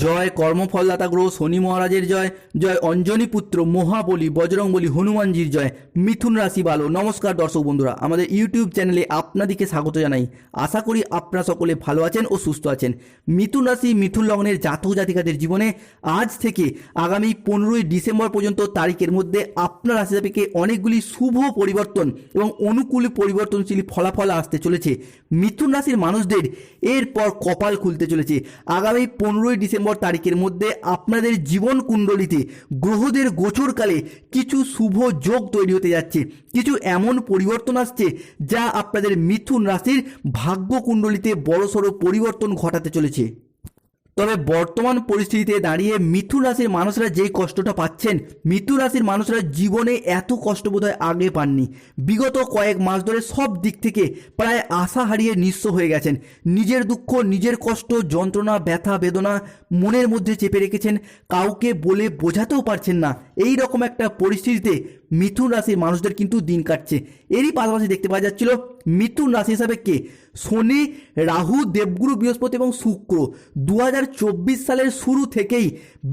জয় কর্মফলদাতা গ্রহ শনি মহারাজের জয় জয় অঞ্জনী পুত্র মহাবলী বজরংবলী হনুমানজির জয়, মিথুন রাশি ভালো নমস্কার দর্শক বন্ধুরা, আমাদের ইউটিউব চ্যানেলে আপনাদেরকে স্বাগত জানাই। আশা করি আপনারা সকলে ভালো আছেন ও সুস্থ আছেন। মিথুন রাশি, মিথুন লগ্নের জাতক জাতিকাদের জীবনে আজ থেকে আগামী পনেরোই ডিসেম্বর পর্যন্ত তারিখের মধ্যে আপনার রাশি সাপেক্ষে অনেকগুলি শুভ পরিবর্তন এবং অনুকূল পরিবর্তনশীল ফলাফল আসতে চলেছে। মিথুন রাশির মানুষদের এরপর কপাল খুলতে চলেছে। আগামী পনেরোই ডিসেম্বর তারিখের মধ্যে আপনাদের জীবন কুণ্ডলিতে গ্রহদের গোচরকালে কিছু শুভ যোগ তৈরি হতে যাচ্ছে। কিছু এমন পরিবর্তন আসছে যা আপনাদের মিথুন রাশির ভাগ্য কুণ্ডলিতে বড়সড় পরিবর্তন ঘটাতে চলেছে। তবে বর্তমান পরিস্থিতিতে দাঁড়িয়ে মিথুন রাশির মানুষরা যেই কষ্টটা পাচ্ছেন, মিথুন রাশির মানুষরা জীবনে এত কষ্ট বোধহয় আগে পাননি। বিগত কয়েক মাস ধরে সব দিক থেকে প্রায় আশা হারিয়ে নিঃস্ব হয়ে গেছেন। নিজের দুঃখ, নিজের কষ্ট, যন্ত্রণা, ব্যথা, বেদনা মনের মধ্যে চেপে রেখেছেন। কাউকে বলে বোঝাতেও পারছেন না। এই রকম একটা পরিস্থিতিতে মিথুন রাশির মানুষদের কিন্তু দিন কাটছে। এরই পাশাপাশি দেখতে পাওয়া যাচ্ছিল, মিথুন রাশি হিসাবে কে? শনি, রাহু, দেবগুরু, বৃহস্পতি এবং শুক্র। দু হাজার চব্বিশ সালের শুরু থেকেই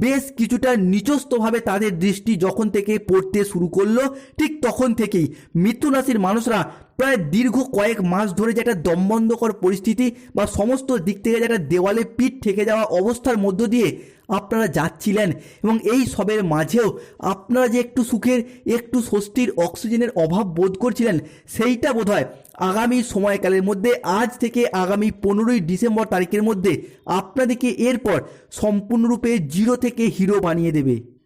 বেশ কিছুটা নিচস্তভাবে তাদের দৃষ্টি যখন থেকে পড়তে শুরু করল, ঠিক তখন থেকেই মিথুন রাশির মানুষরা প্রায় দীর্ঘ কয়েক মাস ধরে যে একটা দমবন্ধকর পরিস্থিতি বা সমস্ত দিক থেকে যে একটা দেওয়ালে পিঠ ঠেকে যাওয়া অবস্থার মধ্য দিয়ে আপনারা যাচ্ছিলেন এবং এই সবের মাঝেও আপনারা যে একটু সুখের, একটু স্বস্তির, অক্সিজেনের অভাব বোধ করছিলেন, সেইটা বোধ হয় আগামী সময়কালের মধ্যে, আজ থেকে আগামী পনেরোই ডিসেম্বর তারিখের মধ্যে আপনাদেরকে এরপর সম্পূর্ণরূপে জিরো থেকে হিরো বানিয়ে দেবে।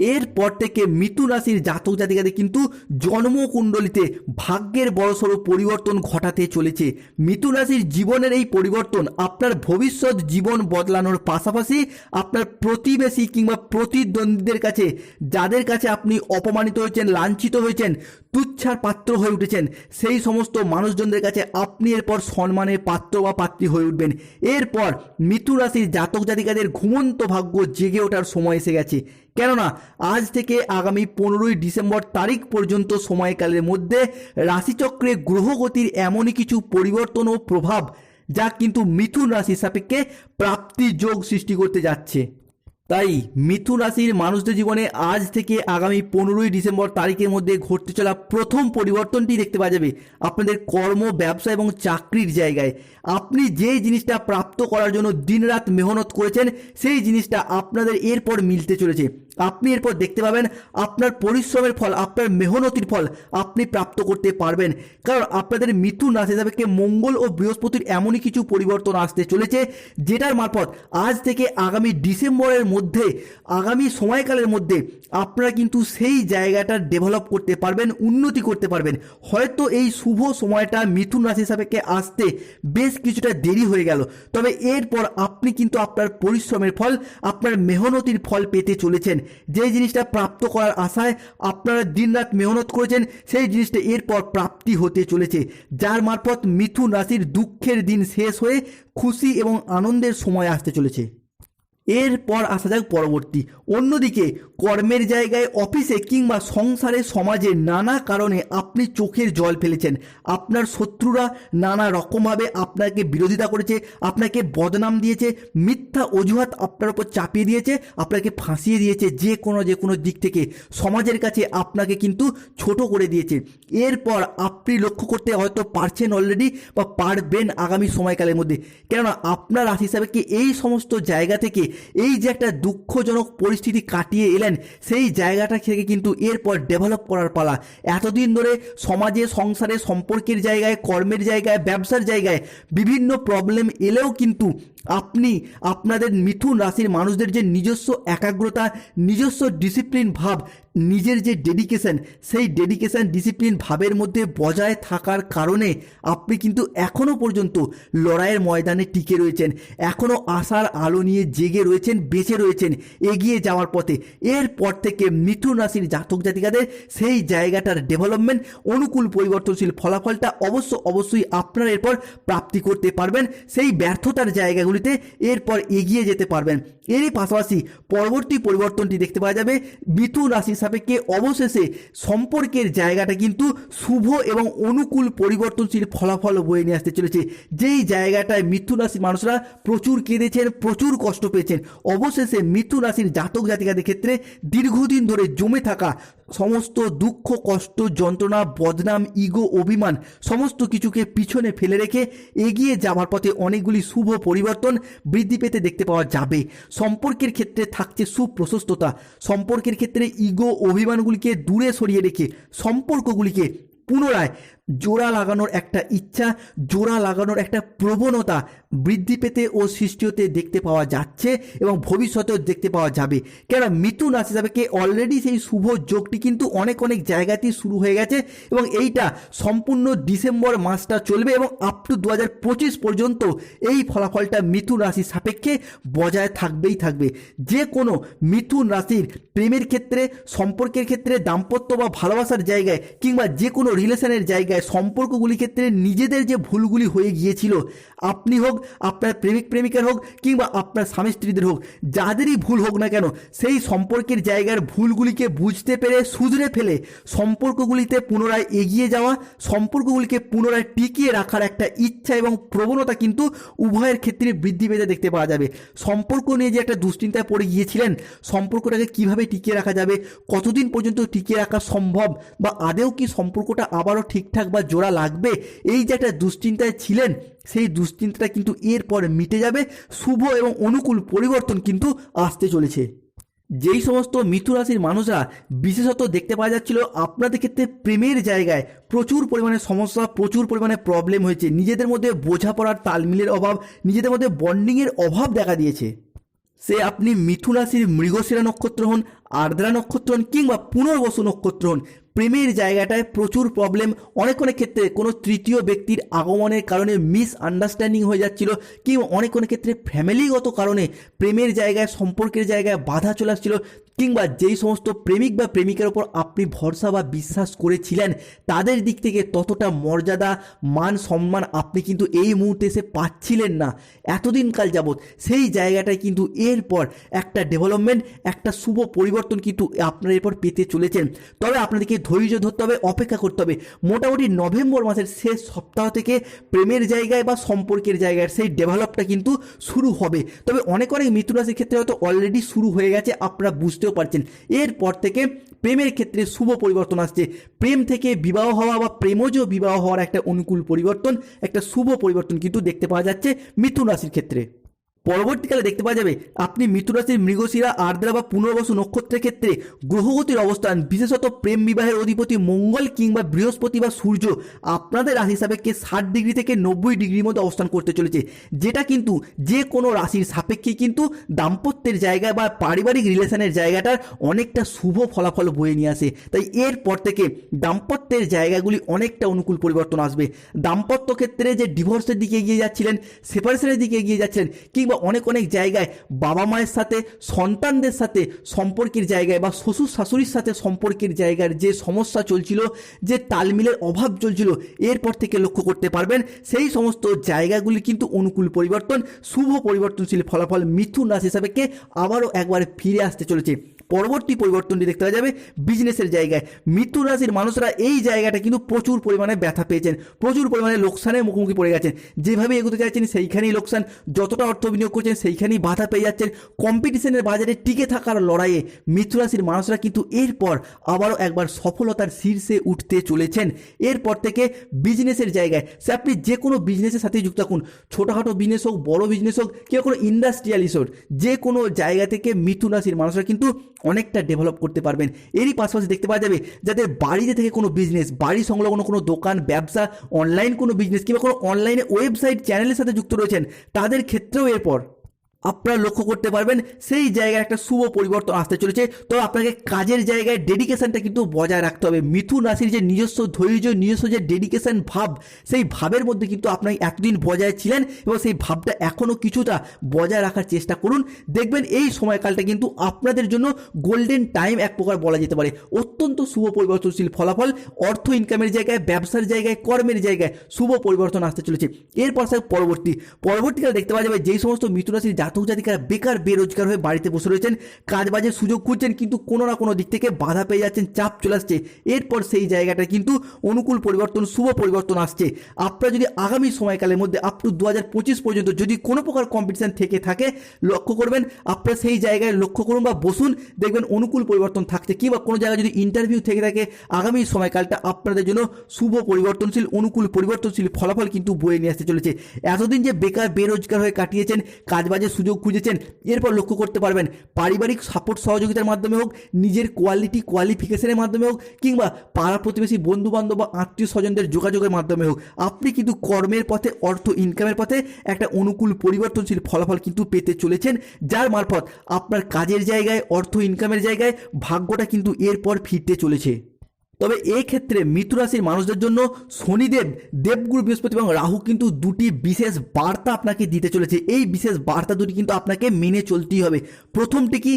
এরপর থেকে মিথুন রাশির জাতক জাতিকাদের কিন্তু জন্মকুণ্ডলিতে ভাগ্যের বড়সড় পরিবর্তন ঘটাতে চলেছে। মিথুন রাশির জীবনের এই পরিবর্তন আপনার ভবিষ্যৎ জীবন বদলানোর পাশাপাশি আপনার প্রতিবেশী কিংবা প্রতিদ্বন্দ্বীদের কাছে, যাদের কাছে আপনি অপমানিত হয়েছেন, লাঞ্ছিত হয়েছেন, তুচ্ছার পাত্র হয়ে উঠেছেন, সেই সমস্ত মানুষজনদের কাছে আপনি এরপর সম্মানের পাত্র বা পাত্রী হয়ে উঠবেন। এরপর মিথুন রাশির জাতক জাতিকাদের ঘুমন্ত ভাগ্য জেগে ওঠার সময় এসে গেছে। কেননা আজ থেকে আগামী পনেরোই ডিসেম্বর তারিখ পর্যন্ত সময়কালের মধ্যে রাশিচক্রে গ্রহগতির এমনই কিছু পরিবর্তন ও প্রভাব যা কিন্তু মিথুন রাশির সাপেক্ষে প্রাপ্তি যোগ সৃষ্টি করতে যাচ্ছে। তাই মিথুন রাশির মানুষদের জীবনে আজ থেকে আগামী পনেরোই ডিসেম্বর তারিখের মধ্যে ঘটতে চলা প্রথম পরিবর্তনটি দেখতে পাওয়া যাবে আপনাদের কর্ম, ব্যবসা এবং চাকরির জায়গায়। আপনি যে জিনিসটা প্রাপ্ত করার জন্য দিনরাত মেহনত করেছেন, সেই জিনিসটা আপনাদের এরপর মিলতে চলেছে। আপনি এরপর দেখতে পাবেন আপনার পরিশ্রমের ফল, আপনার মেহনতির ফল আপনি প্রাপ্ত করতে পারবেন। কারণ আপনাদের মিথুন রাশি হিসাবে মঙ্গল ও বৃহস্পতির এমনই কিছু পরিবর্তন আসতে চলেছে, যেটার মারফত আজ থেকে আগামী ডিসেম্বরের মধ্যে, আগামী সময়কালের মধ্যে আপনারা কিন্তু সেই জায়গাটা ডেভেলপ করতে পারবেন, উন্নতি করতে পারবেন। হয়তো এই শুভ সময়টা মিথুন রাশি সাপেক্ষে আসতে বেশ কিছুটা দেরি হয়ে গেল। তবে এরপর আপনি কিন্তু আপনার পরিশ্রমের ফল, আপনার মেহনতির ফল পেতে চলেছেন। যে জিনিসটা প্রাপ্ত করার আশায় আপনারা দিনরাত মেহনত করেছেন, সেই জিনিসটা এরপর প্রাপ্তি হতে চলেছে। যার মারফত মিথুন রাশির দুঃখের দিন শেষ হয়ে খুশি এবং আনন্দের সময় আসতে চলেছে। এরপর আসা যাক পরবর্তী। অন্যদিকে, কর্মের জায়গায়, অফিসে কিংবা সংসারে, সমাজে নানা কারণে আপনি চোখের জল ফেলেছেন। আপনার শত্রুরা নানা রকমভাবে আপনাকে বিরোধিতা করেছে, আপনাকে বদনাম দিয়েছে, মিথ্যা অজুহাত আপনার উপর চাপিয়ে দিয়েছে, আপনাকে ফাঁসিয়ে দিয়েছে যে কোনো যে কোনো দিক থেকে। সমাজের কাছে আপনাকে কিন্তু ছোট করে দিয়েছে। এরপর আপনি লক্ষ্য করতে হয়তো পারছেন অলরেডি বা পারবেন আগামী সময়কালের মধ্যে। কেননা, আপনার রাশি হিসাবে কি এই সমস্ত জায়গা থেকে এই যে একটা দুঃখজনক পরিস্থিতি কাটিয়ে এলেন, সেই জায়গাটা থেকে কিন্তু এরপর ডেভেলপ করার পালা। এতদিন ধরে সমাজে, সংসারে, সম্পর্কের জায়গায়, কর্মের জায়গায়, ব্যবসার জায়গায় বিভিন্ন প্রবলেম এলেও কিন্তু আপনি আপনাদের মিথুন রাশির মানুষদের যে নিজস্ব একাগ্রতা, নিজস্ব ডিসিপ্লিন ভাব, নিজের যে ডেডিকেশন সেই ডেডিকেশন ডিসিপ্লিন ভাবের মধ্যে বজায় থাকার কারণে আপনি কিন্তু এখনও পর্যন্ত লড়াইয়ের ময়দানে টিকে রয়েছেন। এখনও আশার আলো নিয়ে জেগে রয়েছেন, বেঁচে রয়েছেন, এগিয়ে যাওয়ার পথে। এরপর থেকে মিথুন রাশির জাতক জাতিকাদের সেই জায়গাটার ডেভেলপমেন্ট অনুকূল পরিবর্তনশীল ফলাফলটা অবশ্য অবশ্যই আপনারা এরপর প্রাপ্তি করতে পারবেন। সেই ব্যর্থতার জায়গাগুলি জায়গাগুলিতে এরপর এগিয়ে যেতে পারবেন। এরই পাশাপাশি পরবর্তী পরিবর্তনটি দেখতে পাওয়া যাবে। মিথুন রাশির সাপেক্ষে অবশেষে সম্পর্কের জায়গাটা কিন্তু শুভ এবং অনুকূল পরিবর্তনশীল ফলাফল বয়ে নিয়ে আসতে চলেছে। যেই জায়গাটায় মিথুন রাশির মানুষরা প্রচুর কেঁদেছেন, প্রচুর কষ্ট পেয়েছেন, অবশেষে মিথুন রাশির জাতক জাতিকাদের ক্ষেত্রে দীর্ঘদিন ধরে জমে থাকা সমস্ত দুঃখ, কষ্ট, যন্ত্রণা, বদনাম, ইগো, অভিমান, সমস্ত কিছুকে পিছনে ফেলে রেখে এগিয়ে যাওয়ার পথে অনেকগুলি শুভ পরিবর্তন বৃদ্ধি পেতে দেখতে পাওয়া যাবে। সম্পর্কের ক্ষেত্রে থাকছে সুপ্রশস্ততা। সম্পর্কের ক্ষেত্রে ইগো, অভিমানগুলিকে দূরে সরিয়ে রেখে সম্পর্কগুলিকে পুনরায় জোড়া লাগানোর একটা ইচ্ছা, জোড়া লাগানোর একটা প্রবণতা বৃদ্ধি পেতে ও সৃষ্টি হতে দেখতে পাওয়া যাচ্ছে এবং ভবিষ্যতেও দেখতে পাওয়া যাবে। কেন মিথুন রাশি হিসাবে অলরেডি সেই শুভ যোগটি কিন্তু অনেক অনেক জায়গাতেই শুরু হয়ে গেছে এবং এইটা সম্পূর্ণ ডিসেম্বর মাসটা চলবে এবং আপ টু দু হাজার পঁচিশ পর্যন্ত এই ফলাফলটা মিথুন রাশির সাপেক্ষে বজায় থাকবেই থাকবে। যে কোনো মিথুন রাশির প্রেমের ক্ষেত্রে, সম্পর্কের ক্ষেত্রে, দাম্পত্য বা ভালোবাসার জায়গায় কিংবা যে কোনো রিলেশনের জায়গায় সম্পর্কগুলির ক্ষেত্রে নিজেদের যে ভুলগুলি হয়ে গিয়েছিল, আপনি হোক, আপনার প্রেমিক প্রেমিকার হোক কিংবা আপনার স্বামী স্ত্রীদের হোক, যাদেরই ভুল হোক না কেন, সেই সম্পর্কের জায়গার ভুলগুলিকে বুঝতে পেরে শুধরে ফেলে সম্পর্কগুলিতে পুনরায় এগিয়ে যাওয়া, সম্পর্কগুলিকে পুনরায় টিকিয়ে রাখার একটা ইচ্ছা এবং প্রবণতা কিন্তু উভয়ের ক্ষেত্রে বৃদ্ধি পেতে দেখতে পাওয়া যাবে। সম্পর্ক নিয়ে যে একটা দুশ্চিন্তায় পড়ে গিয়েছিলেন, সম্পর্কটাকে কীভাবে টিকিয়ে রাখা যাবে, কতদিন পর্যন্ত টিকিয়ে রাখা সম্ভব বা আদেও কি সম্পর্কটা আবারও ঠিকঠাক বা জোড়া লাগবে। এই যে একটা দুশ্চিন্তায় ছিলেন, সেই দুশ্চিন্তাটা কিন্তু এরপর মিটে যাবে। শুভ এবং অনুকূল পরিবর্তন কিন্তু আসতে চলেছে। যেই সমস্ত মিথুন রাশির মানুষরা বিশেষত দেখতে পাওয়া যাচ্ছিল, আপনাদের ক্ষেত্রে প্রেমের জায়গায় প্রচুর পরিমাণে সমস্যা, প্রচুর পরিমাণে প্রবলেম হয়েছে। নিজেদের মধ্যে বোঝাপড়ার তালমিলের অভাব, নিজেদের মধ্যে বন্ডিংয়ের অভাব দেখা দিয়েছে। সে আপনি মিথুন রাশির মৃগশিরা নক্ষত্র হন, আর্দ্রা নক্ষত্র হন কিংবা পুনর্বসু নক্ষত্র হন প্রেমের জায়গাটায় প্রচুর প্রবলেম অনেক অনেক ক্ষেত্রে কোনো তৃতীয় ব্যক্তির আগমনের কারণে মিস আন্ডারস্ট্যান্ডিং হয়ে যাচ্ছিল কিংবা অনেক অনেক ক্ষেত্রে ফ্যামিলিগত কারণে প্রেমের জায়গায়, সম্পর্কের জায়গায় বাধা চলে আসছিল, কিংবা যেই সমস্ত প্রেমিক বা প্রেমিকার ওপর আপনি ভরসা বা বিশ্বাস করেছিলেন, তাদের দিক থেকে ততটা মর্যাদা, মান, সম্মান আপনি কিন্তু এই মুহূর্তে এসে পাচ্ছিলেন না। এতদিন কাল যাবৎ সেই জায়গাটায় কিন্তু এরপর একটা ডেভেলপমেন্ট একটা শুভ পরিবর্তন কিন্তু আপনার এরপর পেতে চলেছেন। তবে আপনাদেরকে ধৈর্য ধরতে হবে, অপেক্ষা করতে হবে। মোটামুটি নভেম্বর মাসের শেষ সপ্তাহ থেকে প্রেমের জায়গায় বা সম্পর্কের জায়গায় সেই ডেভেলপটা কিন্তু শুরু হবে। তবে অনেক অনেক মিথুন রাশির ক্ষেত্রে হয়তো অলরেডি শুরু হয়ে গেছে, আপনারা বুঝতেও পারছেন। এরপর থেকে প্রেমের ক্ষেত্রে শুভ পরিবর্তন আসছে। প্রেম থেকে বিবাহ হওয়া বা প্রেমজ বিবাহ হওয়ার একটা অনুকূল পরিবর্তন, একটা শুভ পরিবর্তন কিন্তু দেখতে পাওয়া যাচ্ছে মিথুন রাশির ক্ষেত্রে। পরবর্তীকালে দেখতে পাওয়া যাবে, আপনি মিথুন রাশির মৃগশিরা, আর্দ্রা বা পুনর্বসু নক্ষত্রের ক্ষেত্রে গ্রহগতির অবস্থান, বিশেষত প্রেম বিবাহের অধিপতি মঙ্গল কিংবা বৃহস্পতি বা সূর্য, আপনাদের রাশি সাপেক্ষে ষাট ডিগ্রি থেকে নব্বই ডিগ্রির মধ্যে অবস্থান করতে চলেছে। যেটা কিন্তু যে কোনো রাশির সাপেক্ষে কিন্তু দাম্পত্যের জায়গায় বা পারিবারিক রিলেশনের জায়গাটার অনেকটা শুভ ফলাফল বয়ে নিয়ে আসে। তাই এরপর থেকে দাম্পত্যের জায়গাগুলি অনেকটা অনুকূল পরিবর্তন আসবে। দাম্পত্য ক্ষেত্রে যে ডিভোর্সের দিকে এগিয়ে যাচ্ছিলেন সেপারেশনের দিকে এগিয়ে যাচ্ছিলেন, কিংবা অনেক অনেক জায়গায় বাবা মায়ের সাথে, সন্তানদের সাথে সম্পর্কের জায়গায় বা শ্বশুর শাশুড়ির সাথে সম্পর্কের জায়গার যে সমস্যা চলছিল, যে তালমিলের অভাব চলছিল, এরপর থেকে লক্ষ্য করতে পারবেন, সেই সমস্ত জায়গাগুলি কিন্তু অনুকূল পরিবর্তন, শুভ পরিবর্তনশীল ফলাফল মিথুন রাশি হিসাবে আবারও একবার ফিরে আসতে চলেছে। পরবর্তী পরিবর্তনটি দেখতে পাওয়া যাবে বিজনেসের জায়গায়। মৃত্যু রাশির মানুষরা এই জায়গাটা কিন্তু প্রচুর পরিমাণে ব্যথা পেয়েছেন, প্রচুর পরিমাণে লোকসানের মুখোমুখি পড়ে গেছেন। যেভাবে এগোতে চাইছেন সেইখানেই লোকসান, যতটা অর্থ বিনিয়োগ করছেন সেইখানেই বাধা পেয়ে যাচ্ছেন। কম্পিটিশনের বাজারে টিকে থাকার লড়াইয়ে মৃত্যু রাশির মানুষরা কিন্তু এরপর আবারও একবার সফলতার শীর্ষে উঠতে চলেছেন। এরপর থেকে বিজনেসের জায়গায়, সে আপনি যে কোনো বিজনেসের সাথে যুক্ত থাকুন। ছোটোখাটো বিজনেস হোক, বড় বিজনেস হোক কেউ কোনো ইন্ডাস্ট্রিয়ালিস্ট হোক যে কোনো জায়গা থেকে মিথুন রাশির মানুষরা কিন্তু অনেকটা ডেভেলপ করতে পারবেন। এরই পাশাপাশি দেখতে পাওয়া যাবে, যাদের বাড়িতে থেকে কোনো বিজনেস বাড়ি সংলগ্ন কোনো দোকান, ব্যবসা অনলাইন কোনো বিজনেস কিংবা কোনো অনলাইনে ওয়েবসাইট চ্যানেলের সাথে যুক্ত রয়েছেন, তাদের ক্ষেত্রেও এরপর আপনারা লক্ষ্য করতে পারবেন সেই জায়গায় একটা শুভ পরিবর্তন আসতে চলেছে। তো আপনাকে কাজের জায়গায় ডেডিকেশনটা কিন্তু বজায় রাখতে হবে। মিথুন রাশির যে নিজস্ব ধৈর্য, নিজস্ব যে ডেডিকেশন ভাব, সেই ভাবের মধ্যে কিন্তু আপনার এতদিন বজায় ছিলেন এবং সেই ভাবটা এখনও কিছুটা বজায় রাখার চেষ্টা করুন। দেখবেন এই সময়কালটা কিন্তু আপনাদের জন্য গোল্ডেন টাইম এক প্রকার বলা যেতে পারে। অত্যন্ত শুভ পরিবর্তনশীল ফলাফল, অর্থ ইনকামের জায়গায়, ব্যবসার জায়গায়, কর্মের জায়গায় শুভ পরিবর্তন আসতে চলেছে। এরপর স্যার পরবর্তী। পরবর্তীকালে দেখতে পাওয়া যাবে যেই সমস্ত মিথুন রাশির জাতক জাতিকারা বেকার, বেরোজগার হয়ে বাড়িতে বসে রয়েছেন কাজ বাজের সুযোগ খুঁজছেন, কিন্তু কোনো না কোনো দিক থেকে বাধা পেয়ে যাচ্ছেন, চাপ চলে আসছে। এরপর সেই জায়গাটা কিন্তু অনুকূল পরিবর্তন, শুভ পরিবর্তন আসছে। আপনারা যদি আগামী সময়কালের মধ্যে আপ টু দু হাজার পঁচিশ পর্যন্ত যদি কোনো প্রকার কম্পিটিশন থেকে থাকে, লক্ষ্য করবেন, আপনারা সেই জায়গায় লক্ষ্য করুন বা বসুন, দেখবেন অনুকূল পরিবর্তন থাকছে। কিংবা কোনো জায়গায় যদি ইন্টারভিউ থেকে থাকে, আগামী সময়কালটা আপনাদের জন্য শুভ পরিবর্তনশীল, অনুকূল পরিবর্তনশীল ফলাফল কিন্তু বয়ে নিয়ে আসতে চলেছে। এতদিন যে বেকার, বেরোজগার হয়ে কাটিয়েছেন, কাজবাজের সুযোগ খুঁজেছেন। এরপর লক্ষ্য করতে পারবেন, পারিবারিক সাপোর্ট সহযোগিতার মাধ্যমে হোক, নিজের কোয়ালিটি কোয়ালিফিকেশনের মাধ্যমে হোক, কিংবা পাড়া প্রতিবেশী বন্ধু বান্ধব বা আত্মীয় স্বজনদের যোগাযোগের মাধ্যমে হোক, আপনি কিন্তু কর্মের পথে, অর্থ ইনকামের পথে একটা অনুকূল পরিবর্তনশীল ফলাফল কিন্তু পেতে চলেছেন, যার মারফত আপনার কাজের জায়গায়, অর্থ ইনকামের জায়গায় ভাগ্যটা কিন্তু এরপর ফিরতে চলেছে। তবে এই ক্ষেত্রে মিথু রাশির মানুষদের জন্য শনিদেব, দেবগুরু, বৃহস্পতি এবং রাহু কিন্তু দুটি বিশেষ বার্তা আপনাকে দিতে চলেছে। এই বিশেষ বার্তা দুটি কিন্তু আপনাকে মেনে চলতেই হবে। প্রথমটি কি?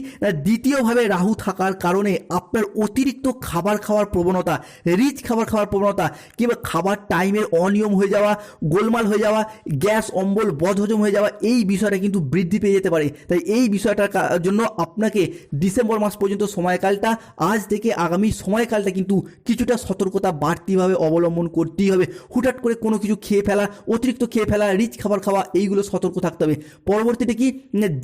দ্বিতীয়ভাবে রাহু থাকার কারণে আপনার অতিরিক্ত খাবার খাওয়ার প্রবণতা রিচ খাবার খাওয়ার প্রবণতা কিংবা খাবার টাইমের অনিয়ম হয়ে যাওয়া, গোলমাল হয়ে যাওয়া, গ্যাস, অম্বল, বদহজম হয়ে যাওয়া, এই বিষয়টা কিন্তু বৃদ্ধি পেয়ে যেতে পারে। তাই এই বিষয়টার জন্য আপনাকে ডিসেম্বর মাস পর্যন্ত সময়কালটা, আজ থেকে আগামী সময়কালটা কিন্তু কিছুটা সতর্কতা বাড়তিভাবে অবলম্বন করতেই হবে। হুটহাট করে কোনো কিছু খেয়ে ফেলা, অতিরিক্ত খেয়ে ফেলা রিচ খাবার খাওয়া, এইগুলো সতর্ক থাকতে হবে। পরবর্তীতে কি?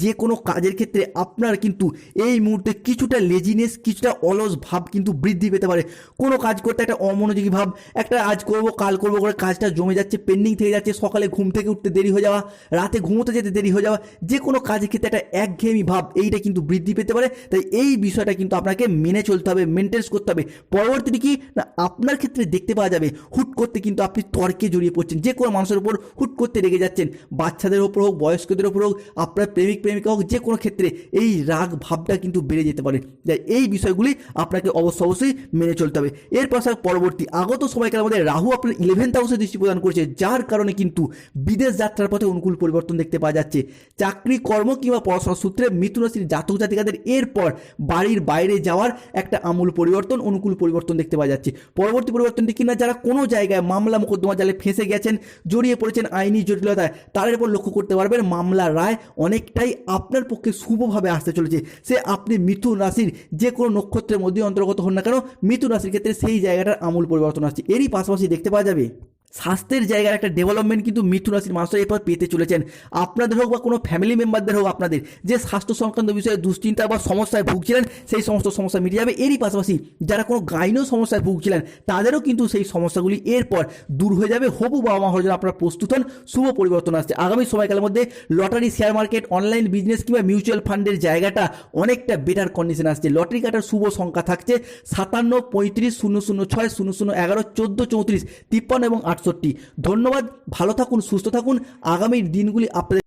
যে কোনো কাজের ক্ষেত্রে আপনার কিন্তু এই মুহূর্তে কিছুটা লেজিনেস কিছুটা অলস ভাব কিন্তু বৃদ্ধি পেতে পারে। কোনো কাজ করতে একটা অমনোযোগী ভাব, একটা আজ করব, কাল করব করে কাজটা জমে যাচ্ছে পেন্ডিং থেকে যাচ্ছে, সকালে ঘুম থেকে উঠতে দেরি হয়ে যাওয়া, রাতে ঘুমোতে যেতে দেরি হয়ে যাওয়া, যে কোনো কাজের ক্ষেত্রে একটা একঘেয়েমি ভাব, এইটা কিন্তু বৃদ্ধি পেতে পারে। তাই এই বিষয়টা কিন্তু আপনাকে মেনে চলতে হবে মেনটেন্স করতে হবে। পরবর্তীতে কি না আপনার ক্ষেত্রে দেখতে পাওয়া যাবে, হুট করতে কিন্তু আপনি তর্কে জড়িয়ে পড়ছেন। যে কোনো মানুষের উপর হুট করতে রেগে যাচ্ছেন। বাচ্চাদের ওপর হোক, বয়স্কদের ওপর হোক, আপনার প্রেমিক, প্রেমিকা হোক, যে কোনো ক্ষেত্রে এই রাগ ভাবটা কিন্তু বেড়ে যেতে পারে। তাই এই বিষয়গুলি আপনাকে অবশ্য অবশ্যই মেনে চলতে হবে। এরপর স্যার পরবর্তী, আগত সময়কালের মধ্যে রাহু আপনার ইলেভেন্থ হাউসে দৃষ্টি প্রদান করছে, যার কারণে কিন্তু বিদেশ যাত্রার পথে অনুকূল পরিবর্তন দেখতে পাওয়া যাচ্ছে। চাকরি, কর্ম কিংবা পড়াশোনার সূত্রে মিথুন রাশির জাতক জাতিকাদের এরপর বাড়ির বাইরে যাওয়ার একটা আমূল পরিবর্তন, অনুকূল পরিবর্তন দেখতে পাওয়া যাচ্ছে। পরবর্তী পরিবর্তনটি কিনা যারা কোনো জায়গায় মামলা মোকদ্দমা জালে ফেঁসে গেছেন, জড়িয়ে পড়েছেন আইনি জটিলতায় তার উপর লক্ষ্য করতে পারবেন মামলার রায় অনেকটাই আপনার পক্ষে শুভভাবে আসতে চলেছে। সে আপনি মিথুন রাশির যে কোনো নক্ষত্রের মধ্যে অন্তর্গত হন না কেন, মিথুন রাশির ক্ষেত্রে সেই জায়গাটার আমূল পরিবর্তন আসছে। এরই পাশাপাশি দেখতে পাওয়া যাবে স্বাস্থ্যের জায়গার একটা ডেভেলপমেন্ট কিন্তু মিথুন রাশির মানুষরা এরপর পেতে চলেছেন। আপনাদের হোক বা কোনো ফ্যামিলি মেম্বারদের হোক আপনাদের, যে স্বাস্থ্য সংক্রান্ত বিষয়ে দুশ্চিন্তা বা সমস্যায় ভুগছিলেন, সেই সমস্ত সমস্যা মিটে যাবে। এরই পাশাপাশি যারা কোনো গাইনো সমস্যায় ভুগছিলেন, তাদেরও কিন্তু সেই সমস্যাগুলি এরপর দূর হয়ে যাবে। হবু বাবা মা হওয়ার জন্য আপনারা প্রস্তুত হন। শুভ পরিবর্তন আসছে। আগামী সময়কালের মধ্যে lottery share market online business কিংবা মিউচুয়াল ফান্ডের জায়গাটা অনেকটা বেটার কন্ডিশন আসছে। লটারি কাটার শুভ সংখ্যা থাকছে সাতান্ন, পঁয়ত্রিশ, শূন্য শূন্য, ছয়, শূন্য শূন্য, এগারো, চোদ্দ, চৌত্রিশ, তিপ্পান্ন এবং আটষট্টি। ধন্যবাদ ভালো থাকুন সুস্থ থাকুন। আগামীর দিনগুলি আপনাদের